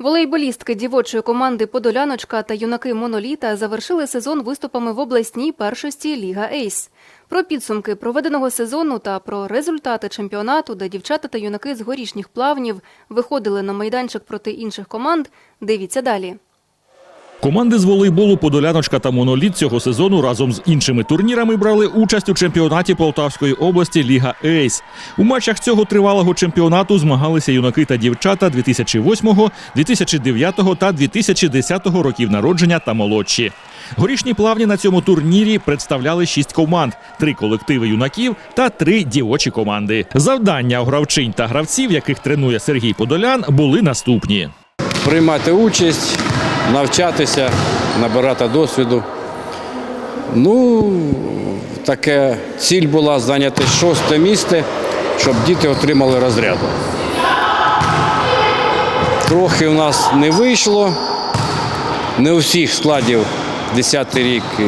Волейболістки дівочої команди Подоляночка та юнаки Моноліта завершили сезон виступами в обласній першості Ліга Ейс. Про підсумки проведеного сезону та про результати чемпіонату, де дівчата та юнаки з горішніх плавнів виходили на майданчик проти інших команд. Дивіться далі. Команди з волейболу Подоляночка та Моноліт цього сезону разом з іншими турнірами брали участь у чемпіонаті Полтавської області Ліга Ейс. У матчах цього тривалого чемпіонату змагалися юнаки та дівчата 2008, 2009 та 2010 років народження та молодші. Горішні плавні на цьому турнірі представляли шість команд: три колективи юнаків та три дівочі команди. Завдання гравчинь та гравців, яких тренує Сергій Подолян, були наступні. приймати участь, навчатися, набирати досвіду. Ну, таке ціль була зайняти шосте місце, щоб діти отримали розряду. Трохи у нас не вийшло. Не у всіх складів 10 рік е,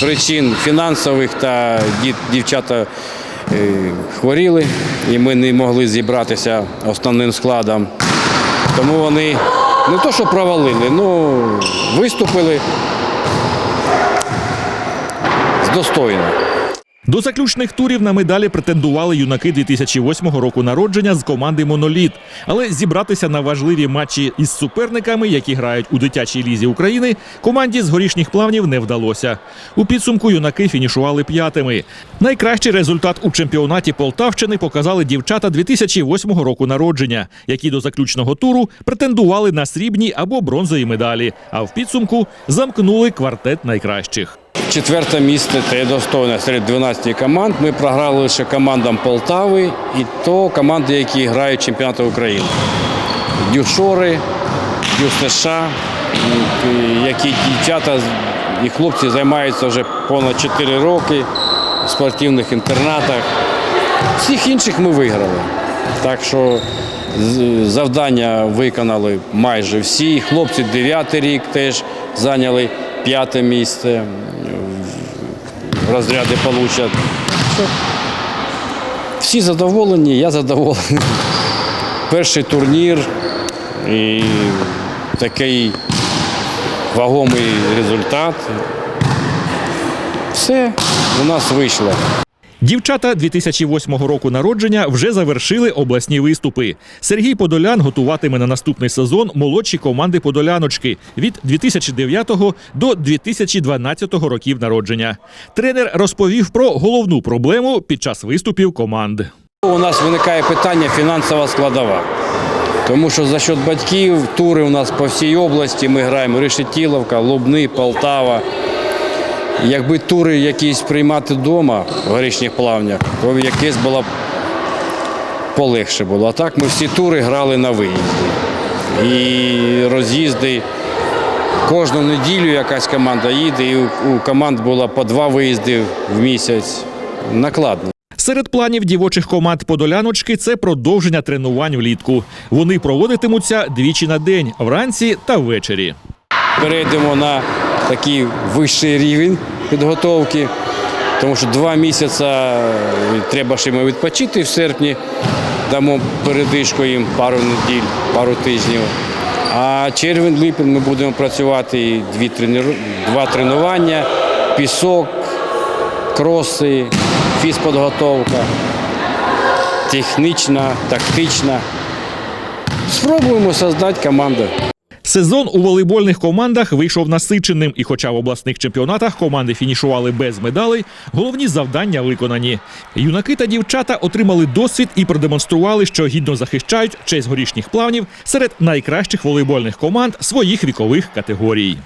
причин фінансових та дівчата е, хворіли, і ми не могли зібратися основним складом. Тому вони не то, що провалили, ну виступили достойно. До заключних турів на медалі претендували юнаки 2008 року народження з команди Моноліт. Але зібратися на важливі матчі із суперниками, які грають у дитячій лізі України, команді з горішніх плавнів не вдалося. У підсумку юнаки фінішували п'ятими. Найкращий результат у чемпіонаті Полтавщини показали дівчата 2008 року народження, які до заключного туру претендували на срібні або бронзові медалі. А в підсумку замкнули квартет найкращих. Четверте місце це достойно серед 12 команд. Ми програли лише командам Полтави і то команди, які грають чемпіонати України. Дюшори, Дю США, які дівчата і хлопці займаються вже понад 4 роки в спортивних інтернатах. Всіх інших ми виграли. Так що завдання виконали майже всі. Хлопці 9 рік теж зайняли п'яте місце. Розряди получать. Всі задоволені, я задоволений. Перший турнір і такий вагомий результат. Все у нас вийшло. Дівчата 2008 року народження вже завершили обласні виступи. Сергій Подолян готуватиме на наступний сезон молодші команди Подоляночки від 2009 до 2012 років народження. Тренер розповів про головну проблему під час виступів команд. У нас виникає питання фінансова складова. Тому що за счет батьків тури у нас по всій області ми граємо Решетіловка, Лубни, Полтава. Якби тури якісь приймати вдома в горішніх плавнях, то якесь було б полегше було. А так ми всі тури грали на виїзді. І роз'їзди. Кожну неділю якась команда їде, і у команд було по два виїзди в місяць. Накладно. Серед планів дівочих команд Подоляночки це продовження тренувань влітку. Вони проводитимуться двічі на день вранці та ввечері. перейдемо на такий вищий рівень підготовки, тому що два місяці е, треба ще відпочити в серпні, дамо передишку їм пару неділь, пару тижнів. А червень-липень ми будемо працювати і дві два тренування, пісок, кроси, фізподготовка, технічна, тактична. Спробуємо создати команду. Сезон у волейбольних командах вийшов насиченим, і хоча в обласних чемпіонатах команди фінішували без медалей, головні завдання виконані. Юнаки та дівчата отримали досвід і продемонстрували, що гідно захищають честь горішніх плавнів серед найкращих волейбольних команд своїх вікових категорій.